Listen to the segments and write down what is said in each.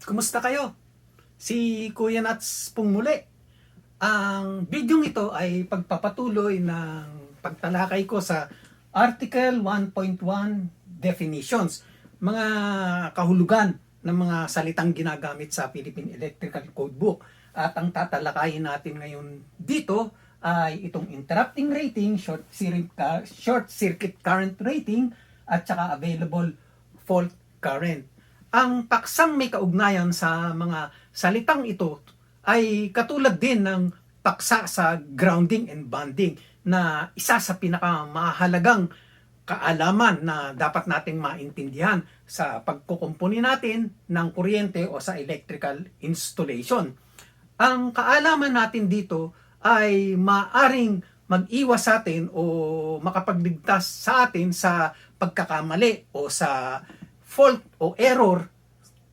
Kumusta kayo? Si Kuya Nats pong muli. Ang bidyong ito ay pagpapatuloy ng pagtalakay ko sa Article 1.1 Definitions, mga kahulugan ng mga salitang ginagamit sa Philippine Electrical Codebook. At ang tatalakayin natin ngayon dito ay itong interrupting rating, short circuit, short circuit current rating, at saka available fault current. Ang paksang may kaugnayan sa mga salitang ito ay katulad din ng paksa sa grounding and bonding na isa sa pinakamahalagang kaalaman na dapat nating maintindihan sa pagkukumpuni natin ng kuryente o sa electrical installation. Ang kaalaman natin dito ay maaring mag-iwas sa atin o makapagligtas sa atin sa pagkakamali o sa fault o error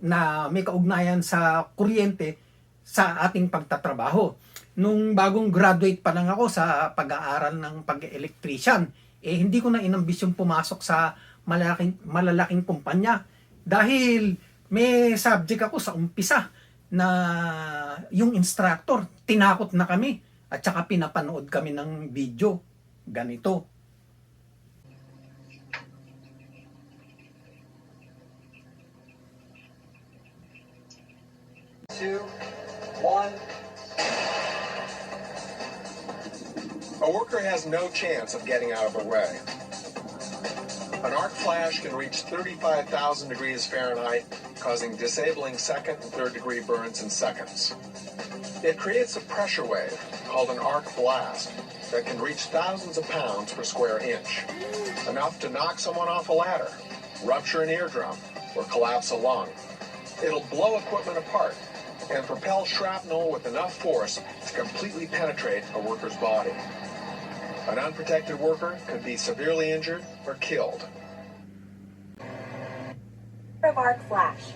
na may kaugnayan sa kuryente sa ating pagtatrabaho. Nung bagong graduate pa lang ako sa pag-aaral ng pag-electrician, eh hindi ko na inambisyon pumasok sa malalaking, malalaking kumpanya dahil may subject ako sa umpisa na yung instructor, tinakot na kami at saka pinapanood kami ng video. Ganito. Two, one. A worker has no chance of getting out of the way. An arc flash can reach 35,000 degrees Fahrenheit, causing disabling second and third degree burns in seconds. It creates a pressure wave called an arc blast that can reach thousands of pounds per square inch, enough to knock someone off a ladder, rupture an eardrum, or collapse a lung. It'll blow equipment apart and propel shrapnel with enough force to completely penetrate a worker's body. An unprotected worker could be severely injured or killed. arc flash.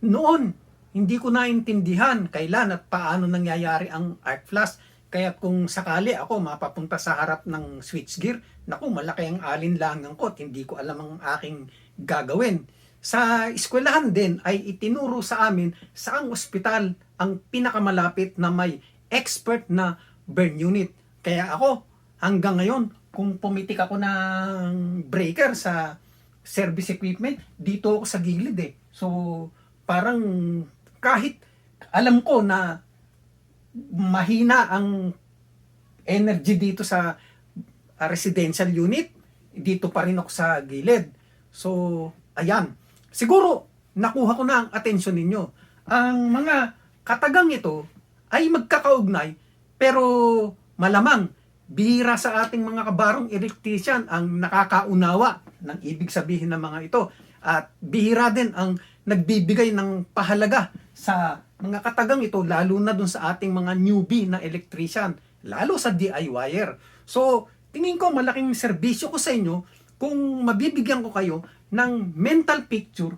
Noon, hindi ko naintindihan kailan at paano nangyayari ang arc flash. Kaya kung sakali ako mapapunta sa harap ng switchgear, naku, malaki ang alinlangan ko at hindi ko alam ang aking gagawin. Sa eskwelahan din ay itinuro sa amin saang ospital ang pinakamalapit na may expert na burn unit. Kaya ako, hanggang ngayon, kung pumitik ako ng breaker sa service equipment, dito ako sa gilid eh. So, parang kahit alam ko na mahina ang energy dito sa uh, residential unit, dito pa rin ako sa gilid. So, ayan. Siguro, nakuha ko na ang atensyon ninyo. Ang mga katagang ito ay magkakaugnay, pero malamang bihira sa ating mga kabarong electrician ang nakakaunawa ng ibig sabihin ng mga ito. At bihira din ang nagbibigay ng pahalaga sa mga katagang ito, lalo na dun sa ating mga newbie na electrician, lalo sa DIYer. So, tingin ko malaking serbisyo ko sa inyo kung mabibigyan ko kayo ng mental picture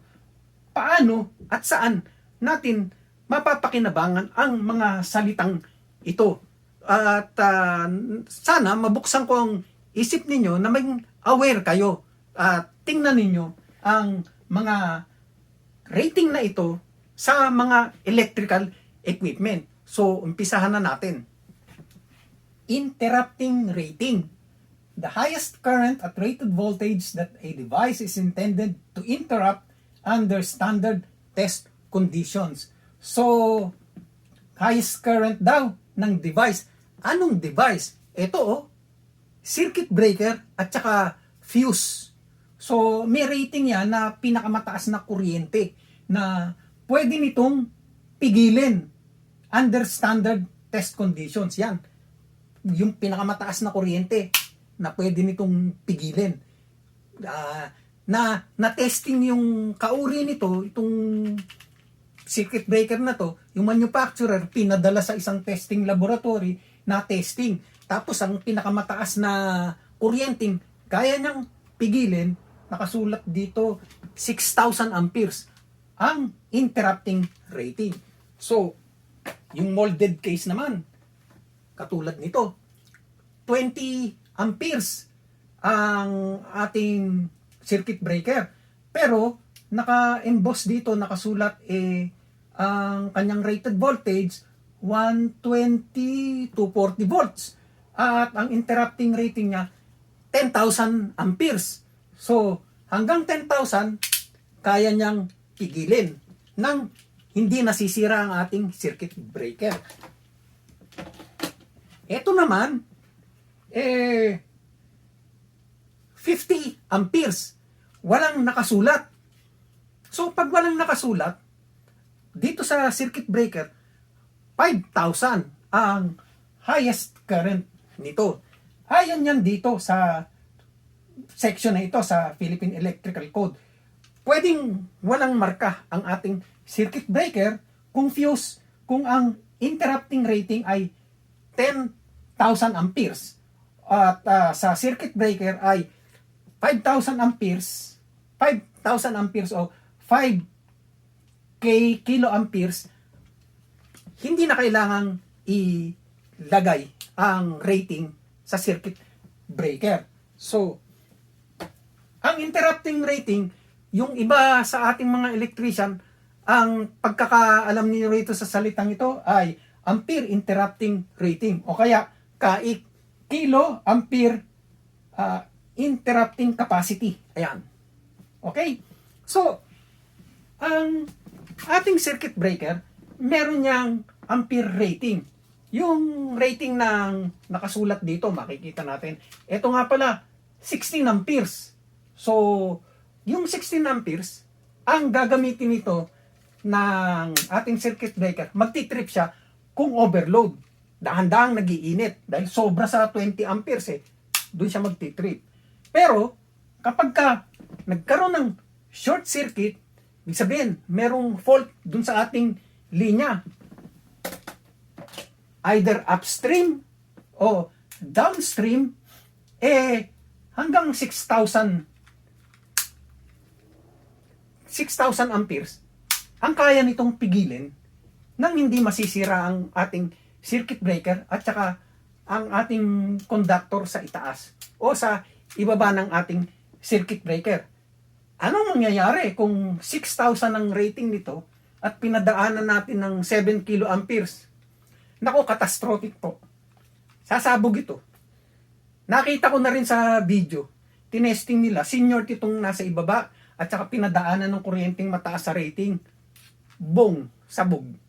paano at saan natin mapapakinabangan ang mga salitang ito. At ah, sana mabuksan ko ang isip ninyo na maging aware kayo at tingnan ninyo ang mga rating na ito sa mga electrical equipment. So, umpisahan na natin. Interrupting rating. The highest current at rated voltage that a device is intended to interrupt under standard test conditions. So, highest current daw ng device. Anong device? Ito oh, circuit breaker at saka fuse. So, may rating yan na pinakamataas na kuryente na pwede nitong pigilin under standard test conditions. Yan. Yung pinakamataas na kuryente na pwede nitong pigilin. Ah, na na-testing yung kauri nito, itong circuit breaker na to, yung manufacturer pinadala sa isang testing laboratory na testing. Tapos ang pinakamataas na kuryenteng kaya niyang pigilin, nakasulat dito 6,000 amperes ang interrupting rating. So, yung molded case naman, katulad nito, 20 amperes ang ating circuit breaker. Pero, naka-emboss dito, nakasulat eh, ang kanyang rated voltage, 120 to 40 volts. At ang interrupting rating niya, 10,000 amperes. So, hanggang 10,000, kaya niyang pigilin nang hindi nasisira ang ating circuit breaker. Ito naman, eh, 50 amperes. Walang nakasulat. So, pag walang nakasulat, dito sa circuit breaker, 5,000 ang highest current nito. Ayan yan dito sa section na ito sa Philippine Electrical Code. Pwedeng walang marka ang ating circuit breaker kung fuse, kung ang interrupting rating ay 10,000 amperes. At ah, sa circuit breaker ay 5,000 amperes, 5,000 amperes o 5 k kiloamperes, hindi na kailangang ilagay ang rating sa circuit breaker. So, ang interrupting rating, yung iba sa ating mga electrician, ang pagkakaalam niyo rito sa salitang ito ay ampere interrupting rating o kaya KAIC, kilo ampere ah, interrupting capacity. Ayan. Okay? So, ang ating circuit breaker, meron niyang ampere rating. Yung rating ng nakasulat dito, makikita natin. Ito nga pala, 16 amperes. So, yung 16 amperes, ang gagamitin nito ng ating circuit breaker, magtitrip siya kung overload. Dahan-dahang nagiinit dahil sobra sa 20 amperes eh. Doon siya magtitrip. Pero, kapag ka nagkaroon ng short circuit, ibig sabihin, merong fault dun sa ating linya. Either upstream o downstream, eh, hanggang 6,000 6,000 amperes, ang kaya nitong pigilin nang hindi masisira ang ating circuit breaker at saka ang ating conductor sa itaas o sa ibaba ng ating circuit breaker. Anong mangyayari kung 6,000 ang rating nito at pinadaanan natin ng 7 kiloamperes? Nako, catastrophic po. Sasabog ito. Nakita ko na rin sa video. Tinesting nila, senior itong nasa ibaba at saka pinadaanan ng kuryenteng mataas sa rating. Bong, sabog.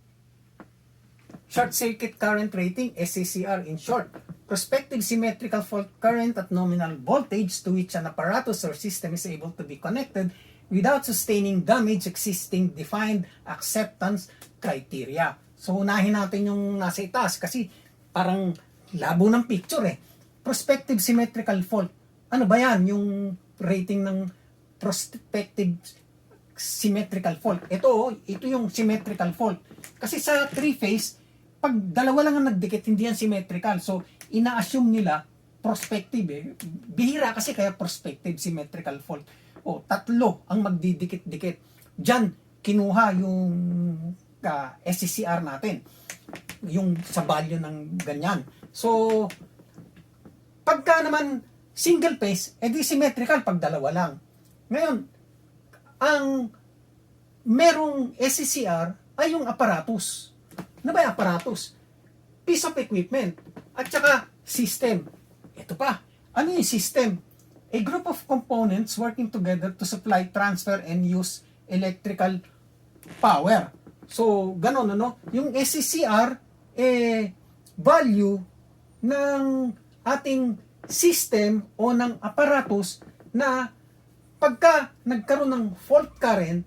Short circuit current rating, SCCR in short. Prospective symmetrical fault current at nominal voltage to which an apparatus or system is able to be connected without sustaining damage existing defined acceptance criteria. So unahin natin yung nasa itaas kasi parang labo ng picture eh. Prospective symmetrical fault. Ano ba yan? Yung rating ng prospective symmetrical fault. Ito, oh, ito yung symmetrical fault. Kasi sa three-phase, pag dalawa lang ang nagdikit, hindi yan symmetrical. So, ina-assume nila prospective eh. Bihira kasi kaya prospective symmetrical fault. O, tatlo ang magdidikit-dikit. Diyan, kinuha yung uh, SCCR natin. Yung sa value ng ganyan. So, pagka naman single phase, edi symmetrical pag dalawa lang. Ngayon, ang merong SCCR ay yung apparatus. Ano ba yung apparatus? Piece of equipment. At saka system. Ito pa. Ano yung system? A group of components working together to supply, transfer, and use electrical power. So, ganun, ano? Yung SCCR, eh, value ng ating system o ng apparatus na pagka nagkaroon ng fault current,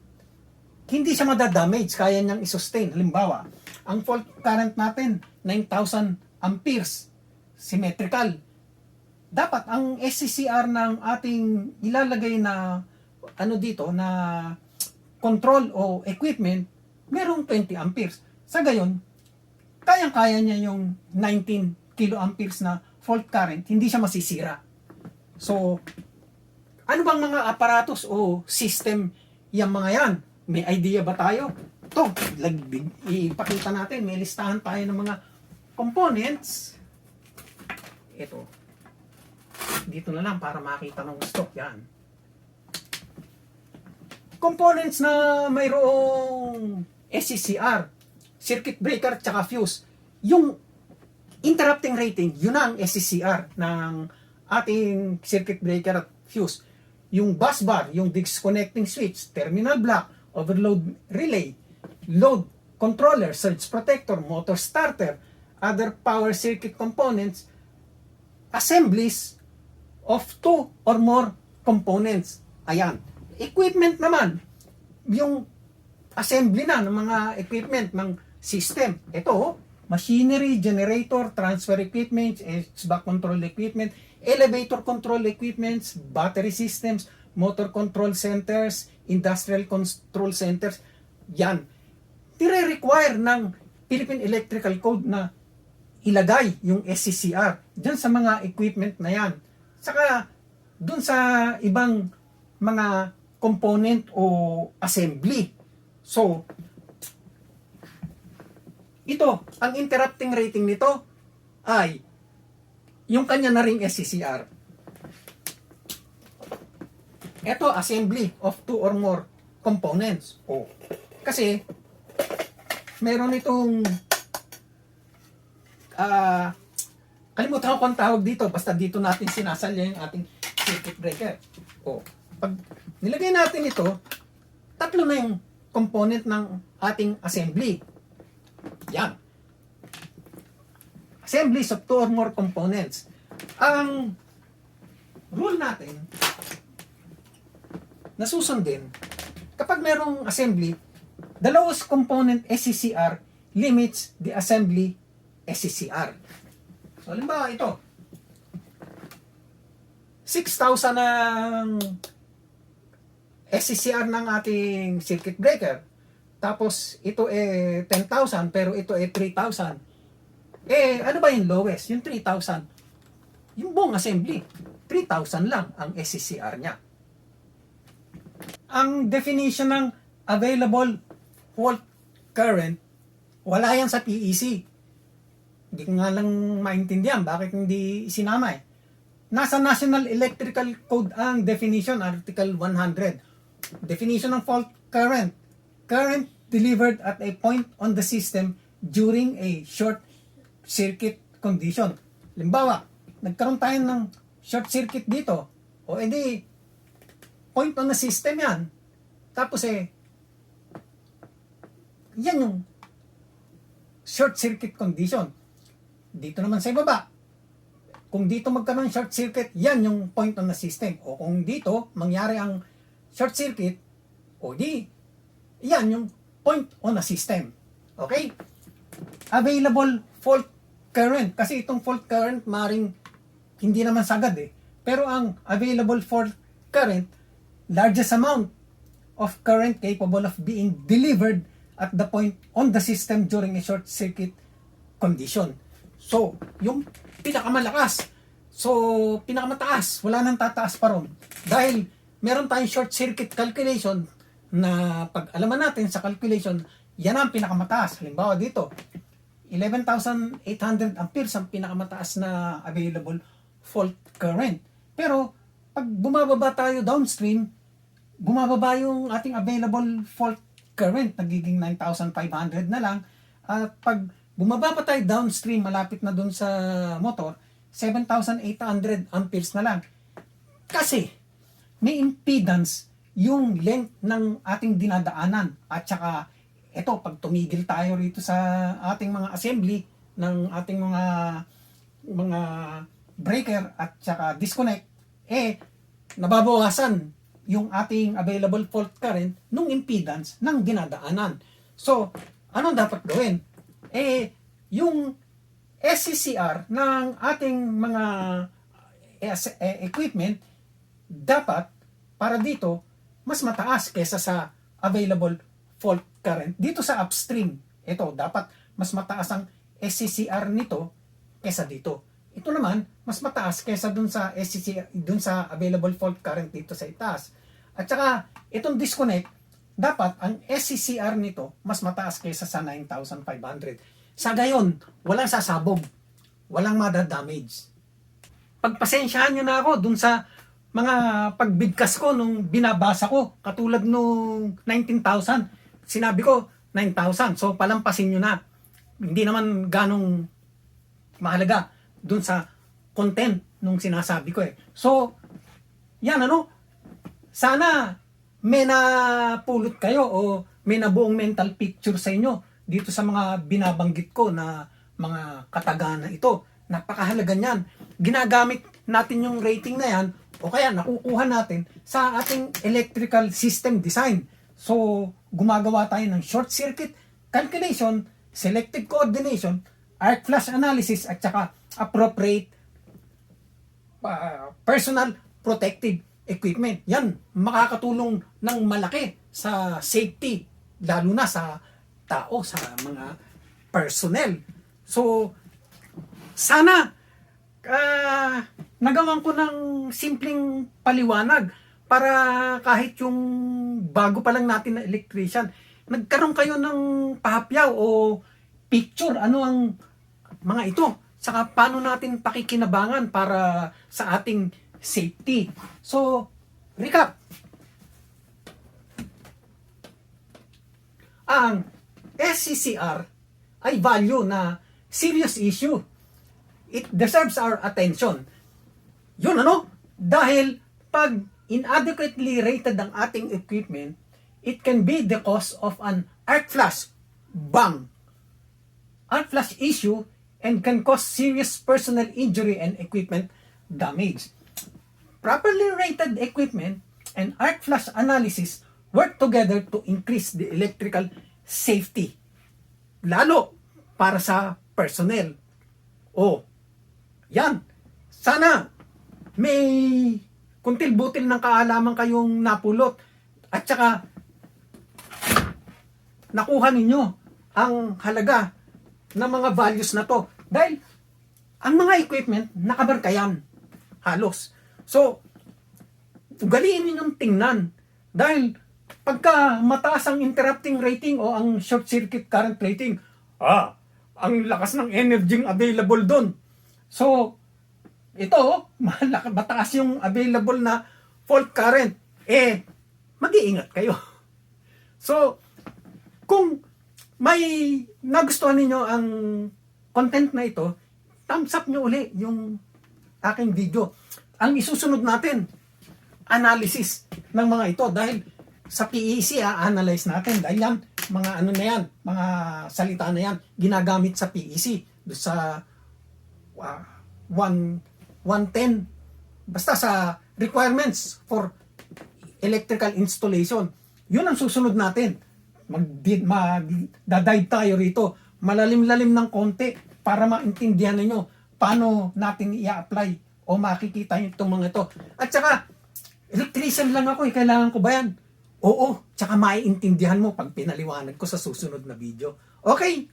hindi siya madadamage, kaya niyang isustain. Halimbawa, ang fault current natin, 9,000 amperes, symmetrical. Dapat ang SCCR ng ating ilalagay na ano dito na control o equipment, merong 20 amperes. Sa gayon, kayang-kaya niya yung 19 kiloamperes na fault current, hindi siya masisira. So, ano bang mga aparatos o system yung mga yan? May idea ba tayo? Ito, ipakita natin. May listahan tayo ng mga components. Ito. Dito na lang para makita ng gusto. Yan. components na mayroong SCCR, circuit breaker, tsaka fuse. Yung interrupting rating, yun ang SCCR ng ating circuit breaker at fuse. Yung bus bar, yung disconnecting switch, terminal block, overload relay, load controller, surge protector, motor starter, other power circuit components, assemblies of two or more components. Ayan. Equipment naman, yung assembly na ng mga equipment ng system. Ito, machinery, generator, transfer equipment, HVAC control equipment, elevator control equipments, battery systems, motor control centers, industrial control centers. Yan. Tire-require ng Philippine Electrical Code na ilagay yung SCCR dyan sa mga equipment na yan. Saka dun sa ibang mga component o assembly. So, ito, ang interrupting rating nito ay yung kanya na ring SCCR. Ito, assembly of two or more components. Oh. Kasi, meron itong ah kalimutan ko kung tawag dito basta dito natin sinasalya yung ating circuit breaker. O, pag nilagay natin ito, tatlo na yung component ng ating assembly. Yan. Assemblies of two or more components. Ang rule natin na susundin, kapag merong assembly, the lowest component SCCR limits the assembly SCCR. So, halimbawa ito. 6,000 ang SCCR ng ating circuit breaker. Tapos, ito eh 10,000, pero ito eh 3,000. Eh, ano ba yung lowest? Yung 3,000. Yung buong assembly, 3,000 lang ang SCCR niya. Ang definition ng available fault current, wala yan sa PEC. Hindi ko nga lang maintindihan bakit hindi sinama eh. Nasa National Electrical Code ang definition, Article 100. Definition ng fault current. Current delivered at a point on the system during a short circuit condition. Limbawa, nagkaroon tayo ng short circuit dito. O edi, point on the system yan. Tapos eh, yan yung short circuit condition. Dito naman sa ibaba, kung dito magkaroon ng short circuit, yan yung point on the system. O kung dito, mangyari ang short circuit, o di, yan yung point on the system. Okay? Available fault current. Kasi itong fault current, maring hindi naman sagad eh. Pero ang available fault current, largest amount of current capable of being delivered at the point on the system during a short circuit condition. So, yung pinakamalakas. So, pinakamataas. Wala nang tataas pa ron. Dahil meron tayong short circuit calculation na pag alaman natin sa calculation, yan ang pinakamataas. Halimbawa dito, 11,800 amperes ang pinakamataas na available fault current. Pero, pag bumababa tayo downstream, bumababa yung ating available fault current, nagiging 9,500 na lang. At pag bumaba pa tayo downstream, malapit na dun sa motor, 7,800 amperes na lang. Kasi, may impedance yung length ng ating dinadaanan. At saka, ito, pag tumigil tayo rito sa ating mga assembly ng ating mga mga breaker at saka disconnect, eh, nababawasan yung ating available fault current nung impedance ng dinadaanan. So, anong dapat gawin? Eh, yung SCCR ng ating mga eh, eh, equipment dapat para dito mas mataas kesa sa available fault current dito sa upstream. Ito dapat mas mataas ang SCCR nito kesa dito. Ito naman mas mataas kesa dun sa SCCR dun sa available fault current dito sa itaas. At saka itong disconnect dapat ang SCCR nito mas mataas kaysa sa 9,500. Sa gayon, walang sasabog. Walang madadamage. Pagpasensyahan nyo na ako dun sa mga pagbigkas ko nung binabasa ko, katulad nung 19,000, sinabi ko 9,000. So palampasin nyo na. Hindi naman ganong mahalaga dun sa content nung sinasabi ko eh. So, yan ano, sana may napulot kayo o may nabuong mental picture sa inyo dito sa mga binabanggit ko na mga katagana ito. Napakahalaga niyan. Ginagamit natin yung rating na yan o kaya nakukuha natin sa ating electrical system design. So, gumagawa tayo ng short circuit calculation, selective coordination, arc flash analysis at saka appropriate uh, personal protective equipment. Yan, makakatulong ng malaki sa safety, lalo na sa tao, sa mga personnel. So, sana uh, nagawan ko ng simpleng paliwanag para kahit yung bago pa lang natin na electrician, nagkaroon kayo ng pahapyaw o picture, ano ang mga ito. Saka paano natin pakikinabangan para sa ating safety. So, recap. Ang SCCR ay value na serious issue. It deserves our attention. Yun ano? Dahil pag inadequately rated ang ating equipment, it can be the cause of an arc flash, bang, arc flash issue and can cause serious personal injury and equipment damage. Properly rated equipment and arc flash analysis work together to increase the electrical safety. Lalo para sa personnel. O, yan. Sana may kuntil-butil ng kaalaman kayong napulot. At saka, nakuha ninyo ang halaga ng mga values na to. Dahil, ang mga equipment, nakabarka yan. Halos. So, ugaliin ninyong tingnan. Dahil, pagka mataas ang interrupting rating o ang short circuit current rating, ah, ang lakas ng energy available doon. So, ito, malak- mataas yung available na fault current. Eh, mag-iingat kayo. So, kung may nagustuhan ninyo ang content na ito, thumbs up nyo uli yung aking video. Ang isusunod natin, analysis ng mga ito. Dahil sa PEC ah, analyze natin. Dahil yan mga ano na yan mga salita na yan ginagamit sa PEC do sa uh, 1 110 basta sa requirements for electrical installation. Yun ang susunod natin. Mag magdadive tayo rito. Malalim-lalim ng konti para maintindihan ninyo paano natin i-apply o makikita nyo itong mga ito. At saka electrician lang ako eh kailangan ko ba yan? Oo, tsaka maiintindihan mo pag pinaliwanag ko sa susunod na video. Okay,